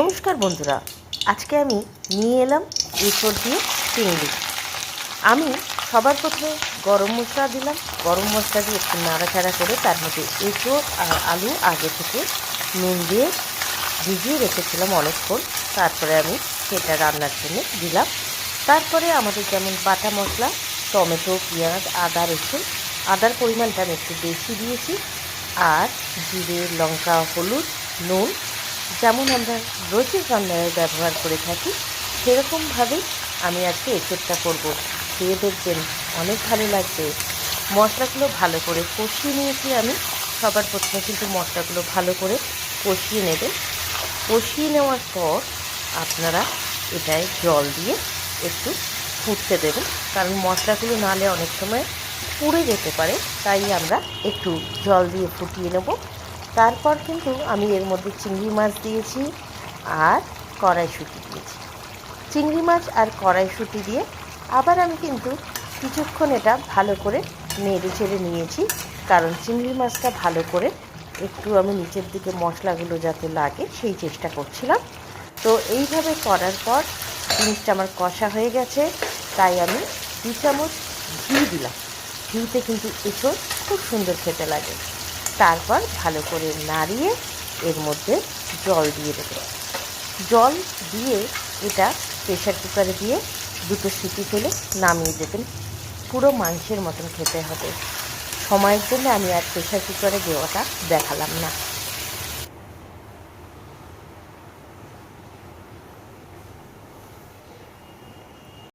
নমস্কার বন্ধুরা, আজকে আমি নিয়ে এলাম এঁচড় দিয়ে চিংড়ি। আমি সবার প্রথমে গরম মশলা দিলাম। গরম মশলা দিয়ে একটু নাড়াচাড়া করে তার মধ্যে এঁচড় আর আলু আগে থেকে নুন দিয়ে ভিজিয়ে রেখেছিলাম অনেকক্ষণ। তারপরে আমি সেটা রান্নার জন্য দিলাম। তারপরে আমাদের যেমন বাটা মশলা, টমেটো, পেঁয়াজ, আদা, রসুন, আদার পরিমাণটা আমি একটু বেশি দিয়েছি। আর জিরে, লঙ্কা, হলুদ, নুন যেমন আমরা রোজের রান্নায় ব্যবহার করে থাকি, সেরকমভাবেই আমি আজকে এঁচড়টা করব। খেয়ে দেখবেন অনেক ভালো লাগবে। মশলাগুলো ভালো করে কষিয়ে নিয়েছি আমি। সবার প্রথমে কিন্তু মশলাগুলো ভালো করে কষিয়ে নেবেন। কষিয়ে নেওয়ার পর আপনারা এটায় জল দিয়ে একটু ফুটতে দেবেন। কারণ মশলাগুলো নালে অনেক সময় পুড়ে যেতে পারে, তাই আমরা একটু জল দিয়ে ফুটিয়ে নেব। তারপর কিন্তু আমি এর মধ্যে চিংড়ি মাছ দিয়েছি আর কড়াইশুঁটি দিয়েছি। চিংড়ি মাছ আর কড়াইশুঁটি দিয়ে আবার আমি কিন্তু কিছুক্ষণ এটা ভালো করে নেড়ে চেড়ে নিয়েছি, কারণ চিংড়ি মাছটা ভালো করে একটু আমি নিচের দিকে মশলাগুলো যাতে লাগে সেই চেষ্টা করছিলাম। তো এইভাবে করার পর জিনিসটা আমার কষা হয়ে গেছে, তাই আমি দু চামচ ঘি দিলাম। ঘিতে কিন্তু এঁচড় খুব সুন্দর খেতে লাগে। তারপর ভালো করে নাড়িয়ে এর মধ্যে জল দিয়ে দেবে। জল দিয়ে এটা প্রেশার কুকারে দিয়ে দুটো সিটি ফেলে নামিয়ে দেবেন। পুরো মাংসের মতন খেতে হবে। সময়ের জন্য আমি আর প্রেশার কুকারে দেওয়াটা দেখালাম না।